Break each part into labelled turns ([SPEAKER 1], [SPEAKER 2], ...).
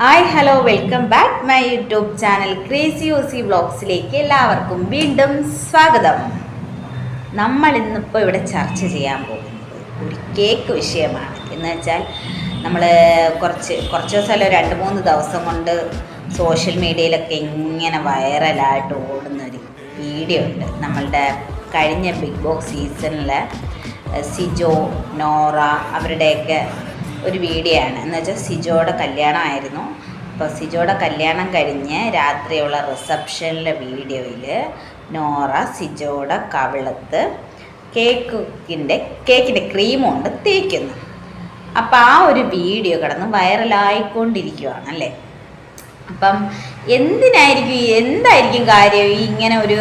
[SPEAKER 1] Hi hello welcome back my YouTube channel crazy Aussie വ്ളോഗ്സിലേക്ക് എല്ലാവർക്കും വീണ്ടും സ്വാഗതം. നമ്മൾ ഇന്നിപ്പോൾ ഇവിടെ ചർച്ച ചെയ്യാൻ പോകുന്നത് ഒരു കേക്ക് വിഷയമാണ്. എന്ന് വെച്ചാൽ നമ്മൾ കുറച്ച് കുറച്ച് ദിവസമല്ല രണ്ട് മൂന്ന് ദിവസം കൊണ്ട് സോഷ്യൽ മീഡിയയിലൊക്കെ ഇങ്ങനെ വൈറലായിട്ട് ഓടുന്ന ഒരു വീഡിയോ ഉണ്ട്. നമ്മളുടെ കഴിഞ്ഞ ബിഗ് ബോസ് സീസണിലെ സിജോ നോറ അവരുടെയൊക്കെ ഒരു വീഡിയോ ആണ് എന്ന് വെച്ചാൽ സിജോയുടെ കല്യാണമായിരുന്നു. അപ്പോൾ സിജോയുടെ കല്യാണം കഴിഞ്ഞ് രാത്രിയുള്ള റിസപ്ഷനിലെ വീഡിയോയിൽ നോറ സിജോയുടെ കവിളത്ത് കേക്കിന്റെ കേക്കിന്റെ ക്രീം കൊണ്ട് തേക്കുന്നു. അപ്പം ആ ഒരു വീഡിയോ കിടന്ന് വൈറലായിക്കൊണ്ടിരിക്കുകയാണ് അല്ലേ? അപ്പം എന്തിനായിരിക്കും എന്തായിരിക്കും കാര്യം? ഈ ഇങ്ങനെ ഒരു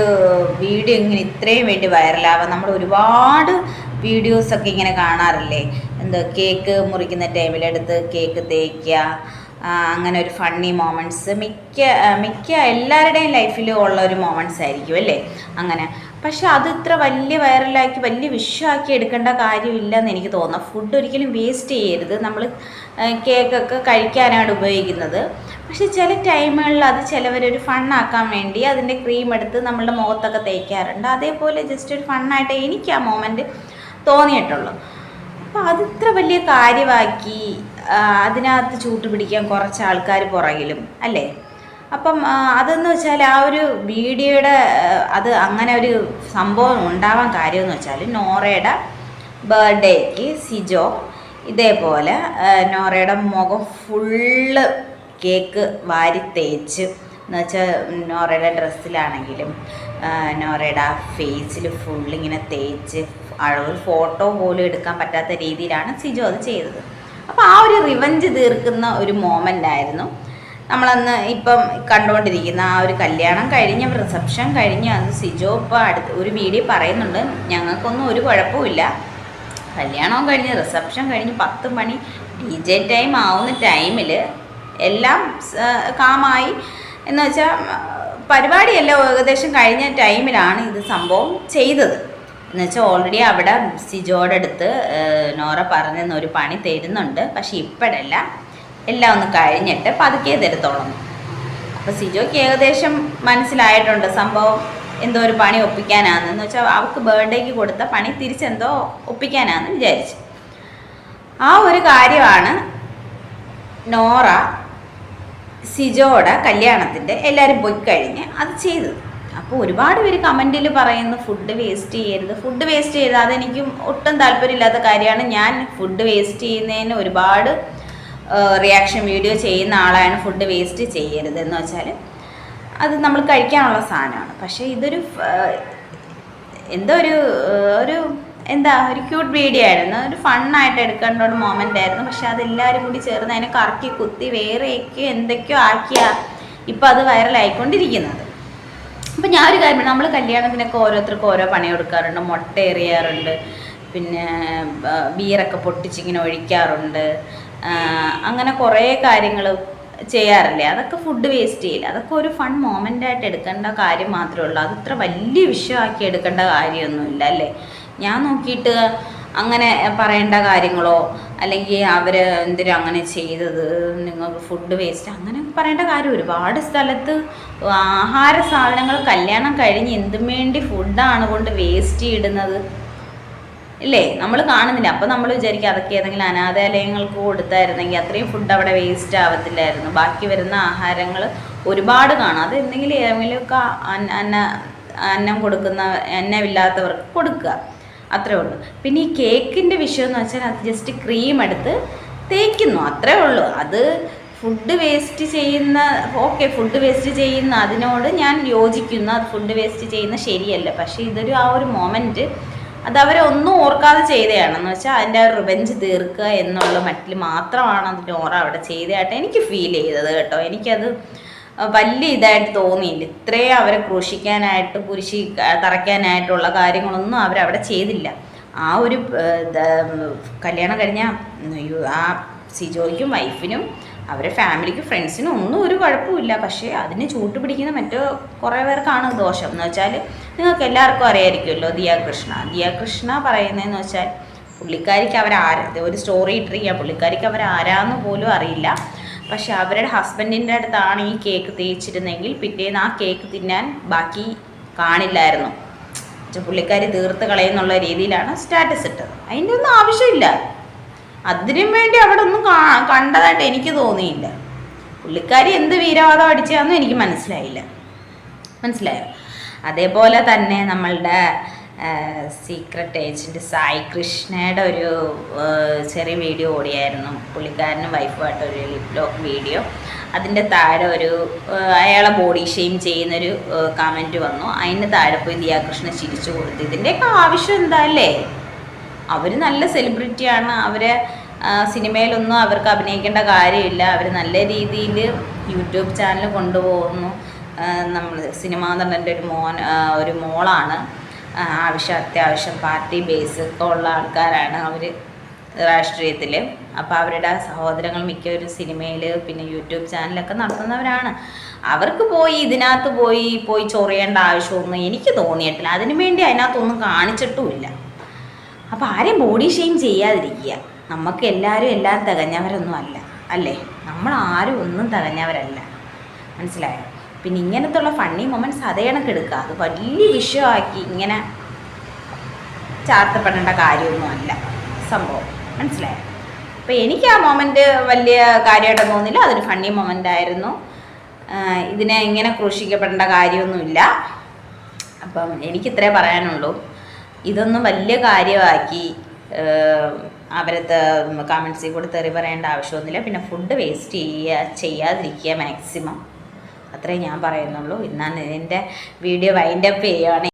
[SPEAKER 1] വീഡിയോ ഇങ്ങനെ ഇത്രയും വേണ്ടി വൈറലാവാൻ? നമ്മൾ ഒരുപാട് വീഡിയോസൊക്കെ ഇങ്ങനെ കാണാറില്ലേ? എന്താ കേക്ക് മുറിക്കുന്ന ടൈമിലെടുത്ത് കേക്ക് തേക്കുക അങ്ങനെ ഒരു ഫണ്ണി മൊമെന്റ്സ് മിക്ക മിക്ക എല്ലാവരുടെയും ലൈഫിൽ ഉള്ള ഒരു മൊമെന്റ്സ് ആയിരിക്കും അല്ലേ? അങ്ങനെ. പക്ഷെ അത് ഇത്ര വലിയ വൈറലാക്കി വലിയ വിഷയമാക്കി എടുക്കേണ്ട കാര്യമില്ലെന്ന് എനിക്ക് തോന്നുന്നു. ഫുഡ് ഒരിക്കലും വേസ്റ്റ് ചെയ്യരുത്. നമ്മൾ കേക്കൊക്കെ കഴിക്കാനാണ് ഉപയോഗിക്കുന്നത്. പക്ഷെ ചില ടൈമുകളിൽ അത് ചിലവരൊരു ഫണ്ണാക്കാൻ വേണ്ടി അതിന്റെ ക്രീം എടുത്ത് നമ്മളുടെ മുഖത്തൊക്കെ തേക്കാറുണ്ട് അതേപോലെ ജസ്റ്റ് ഒരു ഫണ്ണായിട്ട് എനിക്ക് ആ മൊമെന്റ് തോന്നിയിട്ടുള്ളൂ. അപ്പം അതിത്ര വലിയ കാര്യമാക്കി അതിനകത്ത് ചൂട്ട് പിടിക്കാൻ കുറച്ച് ആൾക്കാർ പുറകിലും അല്ലേ? അപ്പം അതെന്ന് വെച്ചാൽ ആ ഒരു വീഡിയോയുടെ അത് അങ്ങനെ ഒരു സംഭവം ഉണ്ടാവാൻ കാര്യമെന്ന് വെച്ചാൽ നോറയുടെ ബർത്ത്ഡേക്ക് സിജോ ഇതേപോലെ നോറയുടെ മുഖം ഫുള്ള് കേക്ക് വാരി തേച്ച് എന്ന് വെച്ചാൽ നോറയുടെ ഡ്രസ്സിലാണെങ്കിലും നോറയുടെ ഫേസിൽ ഫുള്ളിങ്ങനെ തേച്ച് ഒരു ഫോട്ടോ പോലും എടുക്കാൻ പറ്റാത്ത രീതിയിലാണ് സിജു അത് ചെയ്തത്. അപ്പോൾ ആ ഒരു റിവഞ്ച് തീർക്കുന്ന ഒരു മോമെന്റ് ആയിരുന്നു. നമ്മളന്ന് ഇപ്പം കണ്ടുകൊണ്ടിരിക്കുന്ന ആ ഒരു കല്യാണം കഴിഞ്ഞ റിസപ്ഷൻ കഴിഞ്ഞ് അന്ന് സിജോ ഇപ്പോൾ അടുത്ത് ഒരു വീഡിയോ പറയുന്നുണ്ട് ഞങ്ങൾക്കൊന്നും ഒരു കുഴപ്പമില്ല കല്യാണവും കഴിഞ്ഞ് റിസപ്ഷൻ കഴിഞ്ഞ് പത്ത് മണി ഡി ജെ ടൈം ആവുന്ന ടൈമിൽ എല്ലാം കാമായി എന്ന് വെച്ചാൽ പരിപാടിയെല്ലാം ഏകദേശം കഴിഞ്ഞ ടൈമിലാണ് ഇത് സംഭവം ചെയ്തത്. എന്ന് വെച്ചാൽ ഓൾറെഡി അവിടെ സിജോയുടെ അടുത്ത് നോറ പറഞ്ഞെന്ന് ഒരു പണി തരുന്നുണ്ട്. പക്ഷെ ഇപ്പോഴല്ല. എല്ലാം ഒന്ന് കഴിഞ്ഞിട്ട് പതുക്കെ തരത്തോളം അപ്പോൾ സിജോയ്ക്ക് ഏകദേശം മനസ്സിലായിട്ടുണ്ട് സംഭവം എന്തോ ഒരു പണി ഒപ്പിക്കാനാണെന്ന് വെച്ചാൽ അവൾക്ക് ബർത്ത്ഡേക്ക് കൊടുത്ത പണി തിരിച്ചെന്തോ ഒപ്പിക്കാനാണെന്ന് വിചാരിച്ചു. ആ ഒരു കാര്യമാണ് നോറ സിജോയുടെ കല്യാണത്തിന്റെ എല്ലാവരും പോയി കഴിഞ്ഞ് അത് ചെയ്തത്. അപ്പോൾ ഒരുപാട് പേര് കമന്റിൽ പറയുന്നു ഫുഡ് വേസ്റ്റ് ചെയ്യരുത്. ഫുഡ് വേസ്റ്റ് ചെയ്ത് അതെനിക്കും ഒട്ടും താല്പര്യമില്ലാത്ത കാര്യമാണ്. ഞാൻ ഫുഡ് വേസ്റ്റ് ചെയ്യുന്നതിന് ഒരുപാട് റിയാക്ഷൻ വീഡിയോ ചെയ്യുന്ന ആളാണ് ഫുഡ് വേസ്റ്റ് ചെയ്യരുത് എന്ന് വെച്ചാൽ അത് നമ്മൾ കഴിക്കാനുള്ള സാധനമാണ്. പക്ഷേ ഇതൊരു എന്തോ ഒരു ഒരു എന്താ ഒരു ക്യൂട്ട് വീഡിയോ ആയിരുന്നു. ഒരു ഫണ്ണായിട്ട് എടുക്കേണ്ട ഒരു മൊമെന്റ് ആയിരുന്നു. പക്ഷെ അതെല്ലാവരും കൂടി ചേർന്ന് അതിനെ കറക്കി കുത്തി വേറെയൊക്കെ എന്തൊക്കെയോ ആക്കിയാ ഇപ്പം അത് വൈറലായിക്കൊണ്ടിരിക്കുന്നത് അപ്പം ഞാൻ ഒരു കാര്യം നമ്മൾ കല്യാണത്തിനൊക്കെ ഓരോരുത്തർക്കും ഓരോ പണി കൊടുക്കാറുണ്ട്. മുട്ട എറിയാറുണ്ട്. പിന്നെ ബീറൊക്കെ പൊട്ടിച്ചിങ്ങനെ ഒഴിക്കാറുണ്ട്. അങ്ങനെ കുറേ കാര്യങ്ങൾ ചെയ്യാറില്ലേ? അതൊക്കെ ഫുഡ് വേസ്റ്റ് ചെയ്യില്ല അതൊക്കെ ഒരു ഫൺ മോമെന്റ് ആയിട്ട് എടുക്കേണ്ട കാര്യം മാത്രമേ ഉള്ളൂ. അത് ഇത്ര വലിയ വിഷയമാക്കി എടുക്കേണ്ട കാര്യമൊന്നുമില്ല അല്ലേ? ഞാൻ നോക്കിയിട്ട് അങ്ങനെ പറയേണ്ട കാര്യങ്ങളോ അല്ലെങ്കിൽ അവർ എന്തിനാ അങ്ങനെ ചെയ്തത് നിങ്ങൾക്ക് ഫുഡ് വേസ്റ്റ് അങ്ങനെ പറയേണ്ട കാര്യം ഒരുപാട് സ്ഥലത്ത് ആഹാര സാധനങ്ങൾ കല്യാണം കഴിഞ്ഞ് എന്തും വേണ്ടി ഫുഡാണ് കൊണ്ട് വേസ്റ്റ് ഇടുന്നത്. ഇല്ലേ? നമ്മൾ കാണുന്നില്ല. അപ്പോൾ നമ്മൾ വിചാരിക്കും അതൊക്കെ ഏതെങ്കിലും അനാഥാലയങ്ങൾക്ക് കൊടുത്തായിരുന്നെങ്കിൽ അത്രയും ഫുഡ് അവിടെ വേസ്റ്റ് ആവത്തില്ലായിരുന്നു. ബാക്കി വരുന്ന ആഹാരങ്ങൾ ഒരുപാട് കാണും. അത് എന്തെങ്കിലും ഏതെങ്കിലുമൊക്കെ അന്ന അന്ന അന്നം കൊടുക്കുന്ന അന്നമില്ലാത്തവർക്ക് കൊടുക്കുക. അത്രേ ഉള്ളൂ. പിന്നെ ഈ കേക്കിന്റെ വിഷയം എന്ന് വെച്ചാൽ അത് ജസ്റ്റ് ക്രീം എടുത്ത് തേക്കുന്നു. അത്രേ ഉള്ളൂ. അത് ഫുഡ് വേസ്റ്റ് ചെയ്യുന്ന ഓക്കെ ഫുഡ് വേസ്റ്റ് ചെയ്യുന്ന അതിനോട് ഞാൻ യോജിക്കുന്നു. അത് ഫുഡ് വേസ്റ്റ് ചെയ്യുന്ന ശരിയല്ല. പക്ഷേ ഇതൊരു ആ ഒരു മൊമെന്റ് അത് അവരെ ഒന്നും ഓർക്കാതെ ചെയ്തതാണെന്ന് വെച്ചാൽ അതിന്റെ ആ റിവെഞ്ച് തീർക്കുക എന്നുള്ള മട്ടിൽ മാത്രമാണ് അതിന്റെ ഓറ അവിടെ ചെയ്തതായിട്ട് എനിക്ക് ഫീൽ ചെയ്തത് കേട്ടോ. എനിക്കത് വലിയ ഇതായിട്ട് തോന്നിയില്ല. ഇത്രയും അവരെ ക്രൂശിക്കാനായിട്ട് കുരിശി തറയ്ക്കാനായിട്ടുള്ള കാര്യങ്ങളൊന്നും അവരവിടെ ചെയ്തില്ല. ആ ഒരു കല്യാണം കഴിഞ്ഞ ആ സിജോയ്ക്കും വൈഫിനും അവരെ ഫാമിലിക്കും ഫ്രണ്ട്സിനും ഒന്നും ഒരു കുഴപ്പമില്ല പക്ഷേ അതിനെ ചൂട്ടുപിടിക്കുന്ന മറ്റു കുറേ പേർക്കാണ് ദോഷം. എന്ന് വെച്ചാൽ നിങ്ങൾക്ക് എല്ലാവർക്കും അറിയായിരിക്കുമല്ലോ ദിയാകൃഷ്ണ. ദിയാകൃഷ്ണ ദിയ കൃഷ്ണ പറയുന്നതെന്ന് വെച്ചാൽ പുള്ളിക്കാരിക്ക് അവരാര ഒരു സ്റ്റോറി ഇട്ടിരിക്കുക പുള്ളിക്കാരിക്ക് അവരാരാന്ന് പോലും അറിയില്ല. പക്ഷെ അവരുടെ ഹസ്ബൻഡിന്റെ അടുത്താണ് ഈ കേക്ക് തേച്ചിരുന്നെങ്കിൽ പിറ്റേന്ന് ആ കേക്ക് തിന്നാൻ ബാക്കി കാണില്ലായിരുന്നു. പുള്ളിക്കാരി തീർത്ത് കളയുന്നുള്ള രീതിയിലാണ് സ്റ്റാറ്റസ് ഇട്ടത്. അതിന്റെ ഒന്നും ആവശ്യമില്ല. അതിനും വേണ്ടി അവിടെ ഒന്നും കാ- കണ്ടതായിട്ട് എനിക്ക് തോന്നിയില്ല. പുള്ളിക്കാരി എന്ത് വീരവാദം അടിച്ചതാണെന്നും എനിക്ക് മനസ്സിലായില്ല. മനസ്സിലായോ? അതേപോലെ തന്നെ നമ്മളുടെ സീക്രട്ട് ഏജന്റ് സായി കൃഷ്ണയുടെ ഒരു ചെറിയ വീഡിയോ ഓടിയായിരുന്നു. പുള്ളിക്കാരനും വൈഫുമായിട്ട് ഒരു ലിപ്ലോക്ക് വീഡിയോ അതിന്റെ താഴെ ഒരു അയാളെ ബോഡി ഷെയിം ചെയ്യുന്നൊരു കമന്റ് വന്നു. അതിന് താഴെ പോയി ദിയാകൃഷ്ണ ചിരിച്ചു കൊടുത്തു. ഇതിന്റെയൊക്കെ ആവശ്യം എന്താ അല്ലേ അവർ നല്ല സെലിബ്രിറ്റിയാണ് അവരെ സിനിമയിലൊന്നും അവർക്ക് അഭിനയിക്കേണ്ട കാര്യമില്ല. അവർ നല്ല രീതിയിൽ യൂട്യൂബ് ചാനൽ കൊണ്ടുപോകുന്നു. നമ്മൾ സിനിമാ നടന്റെ ഒരു മോൻ ഒരു മോളാണ്. ആവശ്യം അത്യാവശ്യം പാർട്ടി ബേസ് ഒക്കെ ഉള്ള ആൾക്കാരാണ് അവർ രാഷ്ട്രീയത്തിൽ അപ്പോൾ അവരുടെ സഹോദരങ്ങൾ മിക്കവരും സിനിമയിൽ പിന്നെ യൂട്യൂബ് ചാനലൊക്കെ നടത്തുന്നവരാണ്. അവർക്ക് പോയി ഇതിനകത്ത് പോയി പോയി ചൊറിയേണ്ട ആവശ്യമൊന്നും എനിക്ക് തോന്നിയിട്ടില്ല. അതിനു വേണ്ടി അതിനകത്തൊന്നും കാണിച്ചിട്ടുമില്ല. അപ്പോൾ ആരെയും ബോഡി ഷെയിം ചെയ്യാതിരിക്കുക. നമുക്ക് എല്ലാവരും എല്ലാം തികഞ്ഞവരൊന്നും അല്ല. അല്ലേ? നമ്മൾ ആരും ഒന്നും തികഞ്ഞവരല്ല. മനസ്സിലായോ? പിന്നെ ഇങ്ങനത്തെ ഉള്ള ഫണ്ണി മൊമെന്റ്സ് അതേ കണക്ക് എടുക്കുക. അത് വലിയ വിഷയമാക്കി ഇങ്ങനെ ചാർത്തപ്പെടേണ്ട കാര്യമൊന്നും അല്ല. സംഭവം. മനസ്സിലായോ? അപ്പോൾ എനിക്ക് ആ മൊമെന്റ് വലിയ കാര്യമായിട്ട് തോന്നില്ല. അതൊരു ഫണ്ണി മൊമെന്റ് ആയിരുന്നു. ഇതിനെ ഇങ്ങനെ ക്രൂശിക്കപ്പെടേണ്ട കാര്യമൊന്നുമില്ല. അപ്പം എനിക്കിത്രേ പറയാനുള്ളൂ. ഇതൊന്നും വലിയ കാര്യമാക്കി അവരത്തെ അവരത് കമൻസിൽ കൂടെ തെറി പറയേണ്ട ആവശ്യമൊന്നുമില്ല. പിന്നെ ഫുഡ് വേസ്റ്റ് ചെയ്യുക ചെയ്യാതിരിക്കുക മാക്സിമം അത്രേ ഞാൻ പറയുന്നുള്ളൂ. ഇന്നാണ് എന്റെ വീഡിയോ വൈൻഡപ്പ് ചെയ്യുകയാണ്